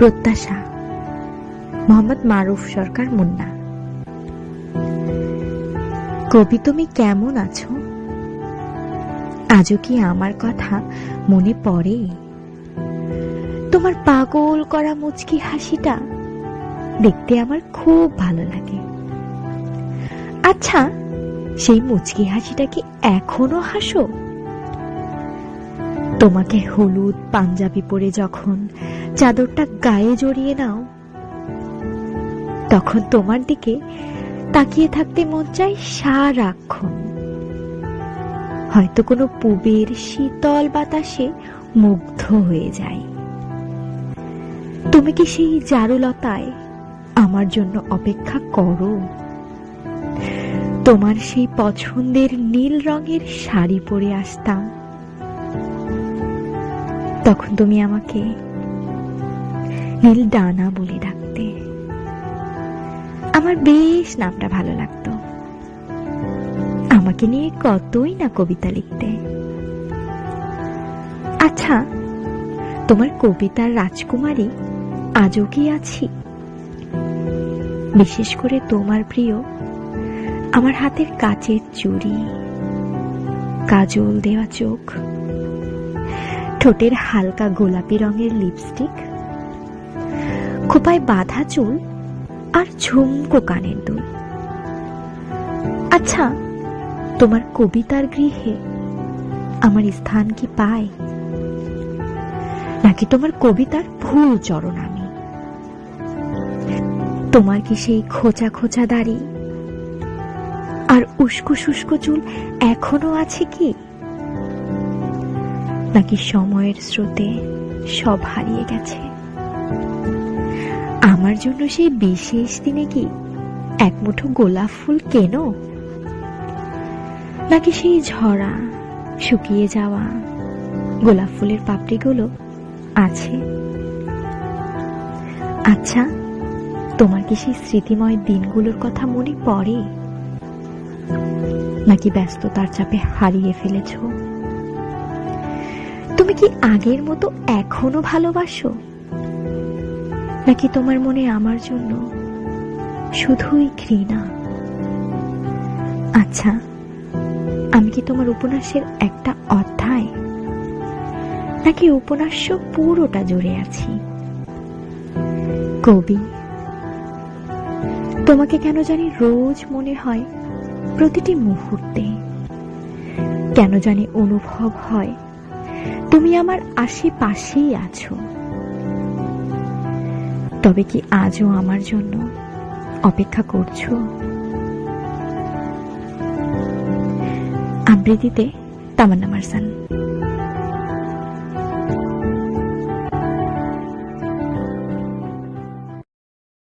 প্রত্যাশা। মোহাম্মদ মারুফ সরকার মুন্না। কবি তুমি কেমন আছো? আজও কি আমার কথা মনে পড়ে? তোমার পাগল করা মুচকি হাসিটা দেখতে আমার খুব ভালো লাগে। আচ্ছা সেই মুচকি হাসিটা কি এখনও হাসো? তোমাকে হলুদ পাঞ্জাবি পরে যখন চাদরটা গায়ে জড়িয়ে নাও, তখন তোমার দিকে তাকিয়ে থাকতে মন চায় সারাক্ষণ। হয়তো কোনো পুবের শীতল বাতাসে মুগ্ধ হয়ে যায়। তুমি কি সেই জারুলতায় আমার জন্য অপেক্ষা করো? তোমার সেই পছন্দের নীল রঙের শাড়ি পরে আসতাম। তখন তুমি আমাকে নীল ডানা বলে ডাকতে। আমার বেশ নামটা ভালো লাগতো। আমাকে নিয়ে কতই না কবিতা লিখতে। আচ্ছা তোমার কবিতার রাজকুমারী আজও কি আছি? বিশেষ করে তোমার প্রিয় আমার হাতের কাচের চুড়ি, কাজল দেওয়া চোখ। ঠোঁটের হালকা গোলাপি রঙের লিপস্টিক, খোপায় বাঁধা চুল আর ঝুমকো কানের দুল। আচ্ছা তোমার কবিতার গৃহে আমার স্থান কি পায়? নাকি তোমার কবিতার ভুল চরণ আমি? তোমার কি সেই খোঁচা খোঁচা দাড়ি? আর উস্কো শুষ্ক চুল এখনও আছে কি? নাকি সময়ের স্রোতে সব হারিয়ে গেছে। আমার জন্য সেই বিশেষ দিনে কি এক মুঠো গোলাপ ফুল কেন? নাকি সেই ঝরা, শুকিয়ে যাওয়া গোলাপ ফুলের পাপড়িগুলো আছে? আচ্ছা তোমার কি সেই স্মৃতিময় দিনগুলোর কথা মনে পড়ে? নাকি ব্যস্ততার চাপে হারিয়ে ফেলেছ? তুমি কি আগের মতো এখনও ভালোবাসো? নাকি তোমার মনে আমার জন্য শুধুই ঘৃণা? আচ্ছা আমি কি তোমার উপন্যাসের একটা অধ্যায়? নাকি উপন্যাস পুরোটা জুড়ে আছি? কবি, তোমাকে কেন জানি রোজ মনে হয় প্রতিটি মুহূর্তে। কেন জানি অনুভব হয় তুমি আমার আশেপাশেই আছো। তবে কি আজও আমার জন্য অপেক্ষা করছ? আবৃত্তিতে তামান্না মারসান।